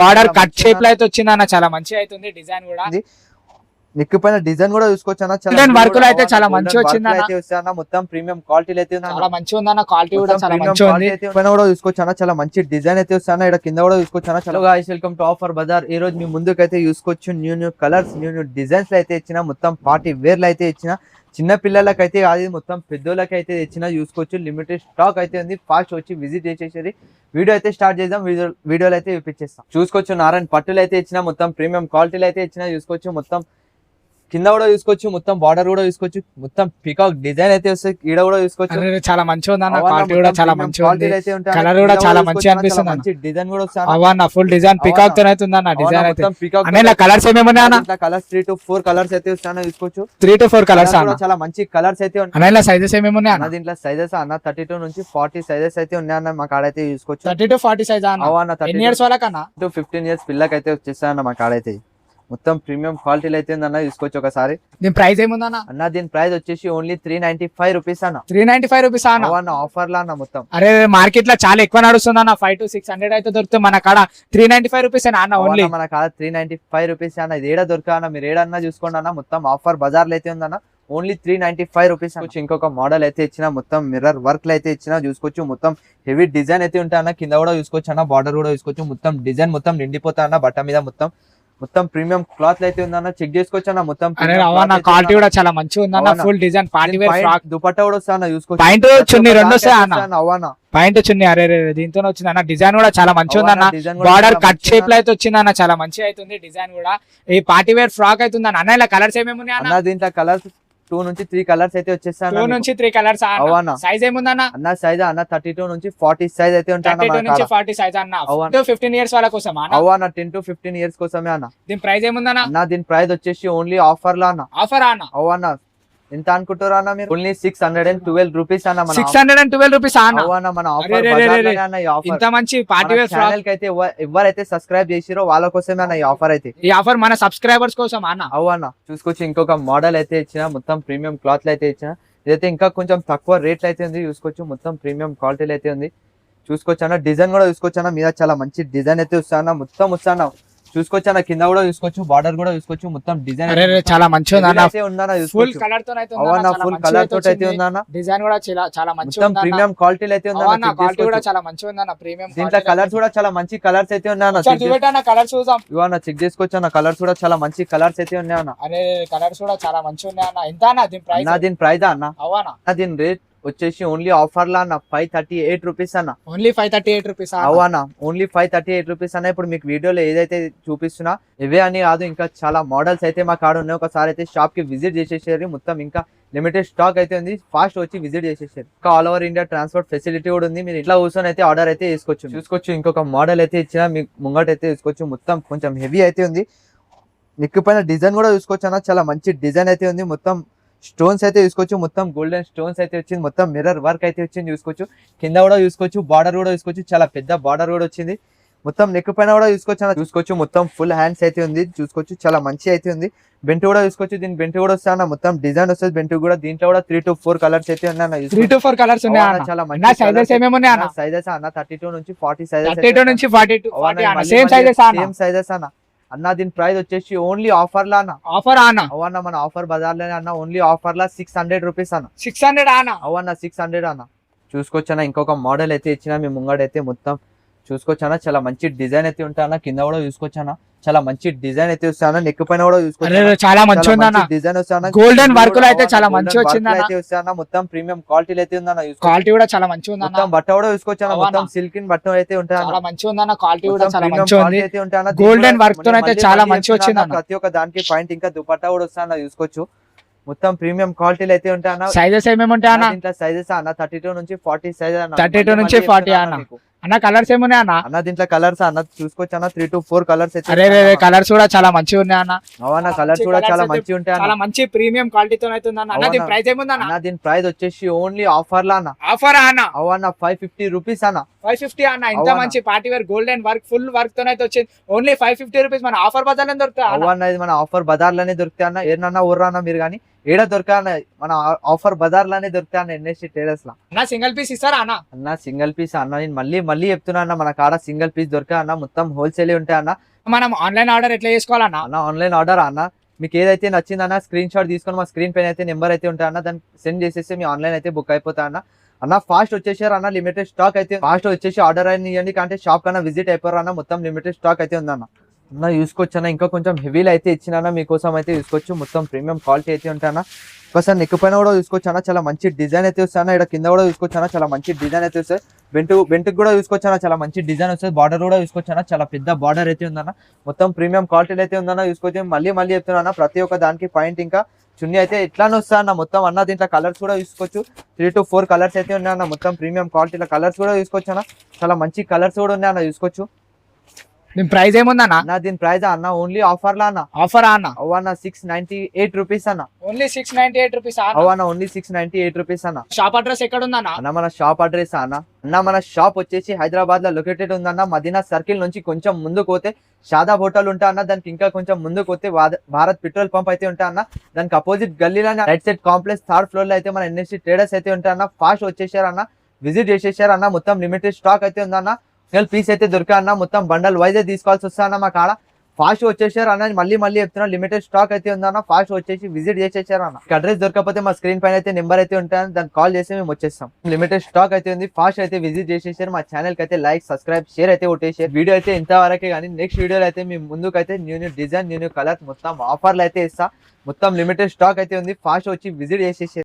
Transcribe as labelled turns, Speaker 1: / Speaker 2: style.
Speaker 1: Border cut షేప్లో అయితే వచ్చింది అన్న చాలా మంచిగా అవుతుంది డిజైన్ కూడా.
Speaker 2: నెక్ పైన డిజైన్ కూడా చూసుకోవచ్చు అన్న
Speaker 1: లో అయితే చాలా
Speaker 2: work
Speaker 1: వచ్చింది.
Speaker 2: అయితే మొత్తం ప్రీమియం క్వాలిటీలో అయితే ఉంది అన్న.
Speaker 1: చాలా మంచిగా ఉంది అన్న క్వాలిటీ కూడా చాలా ఉంది.
Speaker 2: అయితే పైన కూడా చూసుకోవచ్చు అన్న చాలా మంచి డిజైన్ అయితే వస్తాను ఇక్కడ కింద కూడా చూసుకోవచ్చు అన్న చాలా guys welcome to offer bazaar ఈ రోజు మీ ముందుకైతే చూసుకోవచ్చు new new colours new new designs అయితే ఇచ్చిన మొత్తం పార్టీ వేర్లో అయితే ఇచ్చిన. చిన్న పిల్లలకైతే అది మొత్తం పెద్దోళ్ళకి అయితే ఇచ్చిన చూసుకోవచ్చు. లిమిటెడ్ స్టాక్ అయితే ఉంది ఫాస్ట్ వచ్చి విజిట్ చేసేసి వీడియో అయితే స్టార్ట్ చేద్దాం వీడియో వీడియోలు అయితే చూపించేస్తాం. చూసుకోవచ్చు నారాయణ పట్టులు అయితే ఇచ్చిన మొత్తం ప్రీమియం క్వాలిటీలు అయితే ఇచ్చిన చూసుకోవచ్చు మొత్తం కింద కూడా చూసుకోవచ్చు మొత్తం బార్డర్ కూడా చూసుకోవచ్చు మొత్తం పికాక్ డిజైన్ అయితే వస్తుంది ఈడ కూడా చూసుకోవచ్చు
Speaker 1: చాలా మంచిగా ఉంది అన్న క్వాలిటీ కూడా చాలా మంచిగా ఉంది.
Speaker 2: అయితే కింద
Speaker 1: కూడా చాలా మంచిగా
Speaker 2: అన్న,
Speaker 1: అనిపిస్తుంది
Speaker 2: మంచి డిజైన్ కూడా వస్తాయి
Speaker 1: అవన్న ఫుల్ డిజైన్ పికాక్తో అయితే ఉంది అన్న డిజైన్ అయితే.
Speaker 2: పికాక్
Speaker 1: అన్న కలర్స్ ఏమేమి ఉన్నాయి అన్న
Speaker 2: colours three to four colours అయితే వస్తాయో చూసుకోవచ్చు
Speaker 1: త్రీ టు ఫోర్ కలర్స్ అన్న.
Speaker 2: చాలా మంచి కలర్స్ అయితే ఉన్నాయి.
Speaker 1: అన్న సైజెస్ ఏమేమి ఉన్నాయి
Speaker 2: అన్న
Speaker 1: అన్న
Speaker 2: దీంట్లో సైజెస్ అన్న థర్టీ టూ నుంచి ఫార్టీ సైజెస్ అయితే ఉన్నాయన్న మా కాడైతే చూసుకోవచ్చు
Speaker 1: థర్టీ టు ఫార్టీ సైజ్ అన్న.
Speaker 2: అన్న థర్టీ
Speaker 1: ఇయర్స్ వాళ్ళకన్నా
Speaker 2: టు ఫిఫ్టీన్ ఇయర్స్ పిల్లకైతే వచ్చేస్తాయన్న మా కాడైతే మొత్తం ప్రీమియం క్వాలిటీలో అయితే ఉందన్న చూసుకోవచ్చు ఒకసారి.
Speaker 1: దీని ప్రైస్ ఏముందన్న?
Speaker 2: అన్న దీని ప్రైస్ వచ్చేసి only three ninety five rupees అన్న.
Speaker 1: త్రీ నైన్టీ ఫైవ్ రూపీస్ అన్న?
Speaker 2: అన్న ఆఫర్ లా అన్న మొత్తం.
Speaker 1: అరే మార్కెట్లో చాలా ఎక్కువ నడుస్తుంది అన్న. ఫైవ్ టు సిక్స్ హండ్రెడ్ అయితే దొరుకుతుంది మన కాడ. త్రీ నైన్టీ ఫైవ్ రూపీస్ అన్న ఓన్లీ
Speaker 2: అన్న మన కాడ త్రీ నైన్టీ ఫైవ్ రూపీస్ అన్న. ఇది ఏడ దొరకా అన్న? మీరు ఏడన్నా చూసుకోండి అన్న. మొత్తం ఆఫర్ బజార్లో అయితే ఉందన్న. Only three ninety five rupees వచ్చి ఇంకొక మోడల్ అయితే ఇచ్చిన మొత్తం మిర్రర్ వర్క్ అయితే ఇచ్చిన చూసుకోవచ్చు. మొత్తం హెవీ డిజైన్ అయితే ఉంటాయి అన్న. కింద కూడా చూసుకోవచ్చు అన్న. బార్డర్ కూడా చూసుకోవచ్చు. మొత్తం డిజైన్ మొత్తం నిండిపోతా అన్న. బట్ట మీద మొత్తం మొత్తం ప్రీమియం క్లాత్ అయితే ఉందన్న చెక్ చేసుకోవచ్చు అన్న మొత్తం
Speaker 1: క్వాలిటీ
Speaker 2: ఉందన్న.
Speaker 1: కూడా చాలా మంచిగా ఉంది అన్న
Speaker 2: అవునా.
Speaker 1: Full design party wear frock
Speaker 2: dupatta కూడా వస్తా చూసుకోవచ్చు
Speaker 1: పాయింట్ చున్ని రెండు వస్తాయి అన్న.
Speaker 2: అన్న అవన్న
Speaker 1: పాయింట్ చున్ని అరే రే దీంతో వచ్చింది అన్న. డిజైన్ కూడా చాలా మంచిగా ఉంది అన్న
Speaker 2: డిజైన్ కూడా
Speaker 1: బార్డర్ కట్ షేప్లో అయితే వచ్చింది అన్న చాలా మంచిగా అవుతుంది డిజైన్ కూడా. ఈ పార్టీ వేర్ ఫ్రాక్ అవుతుంది అన్న ఇలా కలర్స్ ఏమేమి ఉన్నాయి అన్న?
Speaker 2: దీంట్లో కలర్స్ టూ నుంచి త్రీ కలర్స్ అయితే వచ్చేస్తాను
Speaker 1: టూ నుంచి త్రీ కలర్స్
Speaker 2: అవునా.
Speaker 1: సైజ్ ఏముందన్న?
Speaker 2: అన్న సైజ్ అన్న థర్టీ టూ నుంచి ఫార్టీ సైజ్ అయితే
Speaker 1: నుంచి ఫార్టీ సైజ్ అన్న.
Speaker 2: అవునా.
Speaker 1: ఫిఫ్టీన్ ఇయర్స్ వాళ్ళ కోసం అన్న?
Speaker 2: టెన్ టు ఫిఫ్టీన్ ఇయర్స్ కోసమే అన్న.
Speaker 1: దీని ప్రైస్ ఏముందన్న?
Speaker 2: అన్న దీని ప్రైస్ వచ్చేసి ఓన్లీ ఆఫర్ లా అన్న.
Speaker 1: ఆఫర్ అన్న?
Speaker 2: అవ్వ అన్న ఎంత అనుకుంటారా అన్న మీరు? Only six hundred and twelve rupees అన్న మన
Speaker 1: six hundred and twelve rupees అన్న.
Speaker 2: మన ఆఫర్
Speaker 1: ఇంత మంచి పార్టీ వేర్
Speaker 2: ఛానల్కి అయితే ఎవ- ఎవరైతే సబ్స్క్రైబ్ చేసిరో వాళ్ళ కోసమే అన్న ఈ ఆఫర్ అయితే.
Speaker 1: ఈ ఆఫర్ మన సబ్స్క్రైబర్స్ కోసం అన్న.
Speaker 2: అన్న. చూసుకోవచ్చు ఇంకొక మోడల్ అయితే ఇచ్చిన మొత్తం ప్రీమియం క్లాత్ అయితే ఇచ్చిన. ఇదైతే ఇంకా కొంచెం తక్కువ రేట్లు అయితే ఉంది చూసుకోవచ్చు. మొత్తం ప్రీమియం క్వాలిటీలో అయితే ఉంది. చూసుకోవచ్చు అన్న డిజైన్ కూడా చూసుకోవచ్చు అన్న. మీద చాలా మంచి డిజైన్ అయితే వస్తాన మొత్తం వస్తాన చూసుకోవచ్చు అన్న కింద కూడా చూసుకోవచ్చు బార్డర్ కూడా చూసుకోవచ్చు మొత్తం డిజైన్
Speaker 1: చాలా మంచిగా ఫుల్
Speaker 2: కలర్తో ఫుల్ కలర్ తోటి అయితే ఉందన్న
Speaker 1: డిజైన్ కూడా చాలా మంచిగా.
Speaker 2: ప్రీమియం క్వాలిటీలో అయితే ఉందన్న
Speaker 1: క్వాలిటీ కూడా. చాలా మంచిగా ప్రీమియం
Speaker 2: దీంట్లో కలర్స్ కూడా చాలా మంచి కలర్స్ అయితే ఉన్నాయన్న.
Speaker 1: కలర్ చూద్దాం.
Speaker 2: ఇవన్న చెక్ చేసుకోవచ్చు అన్న. కలర్స్ కూడా చాలా మంచి కలర్స్ అయితే ఉన్నాయన్న.
Speaker 1: అరే కలర్స్ కూడా చాలా మంచిగా ఉన్నాయి అన్న ఎంత అన్న దీని ప్రైస్
Speaker 2: అన్న దీని ప్రైస్ అన్న?
Speaker 1: అవనా
Speaker 2: దీని రేట్ వచ్చేసి ఓన్లీ ఆఫర్ లా అన్న? ఫైవ్ థర్టీ ఎయిట్ రూపీస్ అన్న?
Speaker 1: Only five thirty eight rupees
Speaker 2: అవునా only five thirty eight rupees అన్న. ఇప్పుడు మీకు వీడియోలో ఏదైతే చూపిస్తున్నా ఇవే అని కాదు ఇంకా చాలా మోడల్స్ అయితే మా కాడ ఉన్నాయి. ఒకసారి అయితే షాప్కి విజిట్ చేసేసారు. మొత్తం ఇంకా లిమిటెడ్ స్టాక్ అయితే ఉంది. ఫాస్ట్ వచ్చి విజిట్ చేసేసారు. ఇంకా all over India transport facility కూడా ఉంది. మీరు ఇట్లా కూర్చొని అయితే ఆర్డర్ అయితే చేసుకోవచ్చు చూసుకోవచ్చు. ఇంకొక మోడల్ అయితే ఇచ్చిన మీకు ముంగట అయితే తీసుకోవచ్చు మొత్తం కొంచెం హెవీ అయితే ఉంది. నెక్ పైన డిజైన్ కూడా చూసుకోవచ్చు అన్న. చాలా మంచి డిజైన్ అయితే ఉంది. మొత్తం స్టోన్స్ అయితే చూసుకోవచ్చు మొత్తం గోల్డెన్ స్టోన్స్ అయితే వచ్చింది మొత్తం మిర్రర్ వర్క్ అయితే వచ్చింది చూసుకోవచ్చు కింద కూడా చూసుకోవచ్చు బార్డర్ కూడా చూసుకోవచ్చు చాలా పెద్ద బార్డర్ కూడా వచ్చింది. మొత్తం నెక్ పైన కూడా చూసుకోవచ్చు అన్న చూసుకోవచ్చు మొత్తం ఫుల్ హ్యాండ్స్ అయితే ఉంది చూసుకోవచ్చు చాలా మంచి అయితే ఉంది. బెంట్ కూడా చూసుకోవచ్చు దీని బెంట్ కూడా వస్తా అన్న మొత్తం డిజైన్ వస్తుంది బెంట్ కూడా దీంట్లో కూడా త్రీ టు ఫోర్ కలర్స్ అయితే ఉన్నాయి
Speaker 1: త్రీ టు ఫోర్ కలర్స్
Speaker 2: చాలా
Speaker 1: అన్న? సైజెస్ అన్న
Speaker 2: థర్టీ టూ నుంచి ఫార్టీ సైజెస్
Speaker 1: నుంచి సేమ్ సైజెస్ అన్న.
Speaker 2: అన్న దీని ప్రైస్ వచ్చేసి ఓన్లీ ఆఫర్ లా అన్న.
Speaker 1: ఆఫర్ అన్న.
Speaker 2: అవన్న మన ఆఫర్ బజార్లోనే అన్న ఓన్లీ ఆఫర్ లా సిక్స్ హండ్రెడ్ రూపీస్ అన్న.
Speaker 1: సిక్స్ హండ్రెడ్ అన్న.
Speaker 2: అవన్న సిక్స్ హండ్రెడ్ అన్న. చూసుకోవచ్చన్న ఇంకొక మోడల్ అయితే ఇచ్చిన మీ ముంగడైతే మొత్తం చూసుకోవచ్చన్న చాలా మంచి డిజైన్ అయితే ఉంటా అన్న కింద కూడా చూసుకోవచ్చన్న చాలా మంచి డిజైన్ అయితే వస్తాను నెక్ పైన కూడా చూసుకోవచ్చు
Speaker 1: చాలా ఉంది అన్న
Speaker 2: డిజైన్ వస్తాను
Speaker 1: work లో అయితే చాలా మంచిగా వచ్చింది
Speaker 2: వస్తాను మొత్తం ప్రీమియం క్వాలిటీ అయితే ఉందన్న చూసుకోవచ్చు.
Speaker 1: క్వాలిటీ కూడా చాలా మంచిగా ఉంది
Speaker 2: మొత్తం బట్ట కూడా చూసుకోవచ్చు? మొత్తం సిల్కిన్ బట్ట అయితే ఉంటాయి
Speaker 1: చాలా ఉంది క్వాలిటీ కూడా
Speaker 2: మొత్తం
Speaker 1: చాలా ఉంది.
Speaker 2: అయితే చెప్తున్నా
Speaker 1: వచ్చింది.
Speaker 2: ప్రతి ఒక్క దానికి పాయింట్ ఇంకా దుపట్టా కూడా వస్తాను చూసుకోవచ్చు. మొత్తం ప్రీమియం క్వాలిటీలు అయితే ఉంటాయి అన్న
Speaker 1: సైజెస్ ఏమేమి ఉంటాయి అన్న
Speaker 2: దీంట్లో సైజెస్ అన్న థర్టీ టూ నుంచి ఫార్టీ సైజ్ అన్న
Speaker 1: 32
Speaker 2: మళ్ళీ
Speaker 1: నుంచి
Speaker 2: మళ్ళీ
Speaker 1: 40
Speaker 2: చెప్తున్నా
Speaker 1: అన్న. అన్న కలర్స్ ఏమున్నాయి అన్న?
Speaker 2: అన్న దీంట్లో కలర్స్ అన్న చూసుకోవచ్చు అన్న త్రీ టు ఫోర్ కలర్స్
Speaker 1: అరే కలర్స్ కూడా చాలా మంచిగా ఉన్నాయి అన్న.
Speaker 2: కలర్స్ కూడా చాలా మంచి ఉంటాయి
Speaker 1: చాలా మంచి ప్రీమియం క్వాలిటీతో అన్న. దీని
Speaker 2: అవునా?
Speaker 1: ప్రైస్ ఏముంది అన్న?
Speaker 2: దీని ప్రైస్ వచ్చేసి ఓన్లీ ఆఫర్ లా అన్న.
Speaker 1: ఆఫర్ అన్న?
Speaker 2: అవన్న ఫైవ్ ఫిఫ్టీ రూపీస్ అన్న.
Speaker 1: ఫైవ్ ఫిఫ్టీ అన్న. ఇంత
Speaker 2: అవునా?
Speaker 1: మంచి party wear golden work full వర్క్తో అయితే వచ్చింది. ఓన్లీ ఫైవ్ ఫిఫ్టీ రూపీస్ మన ఆఫర్ బజార్ దొరుకుతాయి.
Speaker 2: అవన్న ఇది మన ఆఫర్ బజార్లోనే దొరుకుతాయి అన్న. ఏమన్నా ఊర్రా అన్న మీరు కానీ ఏడ దొరకా అన్న మన ఆఫర్ బజార్ లానే దొరుకుతా అన్న ఎన్ఎస్టీ ట్రేడర్స్ లా
Speaker 1: అన్న సింగిల్ పీస్ ఇస్తారా అన్న?
Speaker 2: అన్న సింగిల్ పీస్ అన్న నేను మళ్ళీ మళ్ళీ చెప్తున్నా అన్న మన కాడ సింగిల్ పీస్ దొరకా అన్న మొత్తం హోల్సేల్ ఉంటాయి అన్న.
Speaker 1: మనం ఆన్లైన్ ఆర్డర్ ఎట్లా చేసుకోవాలన్నా
Speaker 2: అన్న? ఆన్లైన్ ఆర్డర్ అన్న. మీకు ఏదైతే నచ్చిందన్న స్క్రీన్ షాట్ తీసుకొని మా స్క్రీన్ పైన అయితే నెంబర్ అయితే ఉంటాయి అన్న దాన్ని సెండ్ చేసేస్తే మీ ఆన్లైన్ అయితే బుక్ అయిపోతా అన్న. అన్న ఫాస్ట్ వచ్చేసారు అన్న లిమిటెడ్ స్టాక్ అయితే ఫాస్ట్ వచ్చేసి ఆర్డర్ అయిన ఇవ్వండి అంటే షాప్ కన్నా విజిట్ అయిపోయారు అన్న మొత్తం లిమిటెడ్ స్టాక్ అయితే ఉందన్న. అన్న చూసుకోవచ్చు అన్న. ఇంకా కొంచెం హెవీలో అయితే ఇచ్చిన మీకోసం అయితే చూసుకోవచ్చు. మొత్తం ప్రీమియం క్వాలిటీ అయితే ఉంటానా ఒకసారి నెక్ పైన కూడా చూసుకోవచ్చు అన్న. చాలా మంచి డిజైన్ అయితే వస్తాయి అన్న. ఇక్కడ కింద కూడా చూసుకోవచ్చు అన్న. చాలా మంచి డిజైన్ అయితే వస్తుంది వెంటు వెంటుకు కూడా చూసుకోవచ్చు అన్న. చాలా మంచి డిజైన్ వస్తుంది బార్డర్ కూడా చూసుకోవచ్చు అన్న. చాలా పెద్ద బార్డర్ అయితే ఉందన్న. మొత్తం ప్రీమియం క్వాలిటీలో అయితే ఉందన్న. చూసుకోవచ్చు. మళ్ళీ మళ్ళీ చెప్తున్నా ప్రతి ఒక్క దానికి పాయింట్ ఇంకా చున్నీ అయితే ఎట్లానే వస్తా అన్న. మొత్తం అన్న దీంట్లో కలర్స్ కూడా చూసుకోవచ్చు. త్రీ టు ఫోర్ కలర్స్ అయితే ఉన్నాయి అన్న. మొత్తం ప్రీమియం క్వాలిటీలో కలర్స్ కూడా చూసుకోవచ్చు అన్న. చాలా మంచి కలర్స్ కూడా ఉన్నాయి అన్న. చూసుకోవచ్చు.
Speaker 1: దీని ప్రైస్ ఏముందన్న?
Speaker 2: అన్న దీని ప్రైస్ అన్న ఓన్లీ ఆఫర్ లా అన్న.
Speaker 1: ఆఫర్ అన్న?
Speaker 2: అవ్వ అన్న సిక్స్ నైన్టీ ఎయిట్ రూపీస్ అన్న.
Speaker 1: Only six ninety eight rupees
Speaker 2: అవ్వ అన్న? Only six ninety eight rupees అన్న.
Speaker 1: షాప్ అడ్రస్ ఎక్కడ ఉందన్న
Speaker 2: అన్న మన షాప్ అడ్రస్ అన్న. అన్న మన షాప్ వచ్చేసి హైదరాబాద్లో లొకేటెడ్ ఉందన్న. మదీనా సర్కిల్ నుంచి కొంచెం ముందుకు పోతే షాదా హోటల్ ఉంటా అన్న. దానికి ఇంకా కొంచెం ముందుకు పోతే భారత్ పెట్రోల్ పంప్ అయితే ఉంటా అన్న. దానికి అపోజిట్ గల్లీలోనే రైట్ సైడ్ కాంప్లెక్స్ థర్డ్ ఫ్లోర్లో అయితే మన ఎన్ఎస్సీ ట్రేడర్స్ అయితే ఉంటాయి అన్న. ఫాస్ట్ వచ్చేసారు అన్న. విజిట్ చేసేసారు అన్న. మొత్తం లిమిటెడ్ స్టాక్ అయితే ఉందన్న. సింగిల్ పీస్ అయితే దొరికా అన్న. మొత్తం బండల్ వైజ్ తీసుకోవాల్సి వస్తా అన్న మా కాడ. ఫాస్ట్ వచ్చేసారు అన్న. మళ్ళీ మళ్ళీ చెప్తున్నా లిమిటెడ్ స్టాక్ అయితే ఉందన్న ఫాస్ట్ వచ్చేసి విజిట్ చేసేసారు అన్న. అడ్రస్ దొరకకపోతే మా స్క్రీన్ పైన అయితే నెంబర్ అయితే ఉంటాయని దాన్ని కాల్ చేసి మేము వచ్చేస్తాం. లిమిటెడ్ స్టాక్ అయితే ఉంది. ఫాస్ట్ అయితే విజిట్ చేసేసారు. మా ఛానల్కి అయితే లైక్ సబ్స్క్రైబ్ షేర్ అయితే కొట్టేసారు. వీడియో అయితే ఇంతవరకే కానీ నెక్స్ట్ వీడియోలో అయితే మీ ముందుకు అయితే new new design new new colour మొత్తం ఆఫర్లు అయితే ఇస్తా. మొత్తం లిమిటెడ్ స్టాక్ అయితే ఉంది. ఫాస్ట్ వచ్చి విజిట్ చేసేసారు.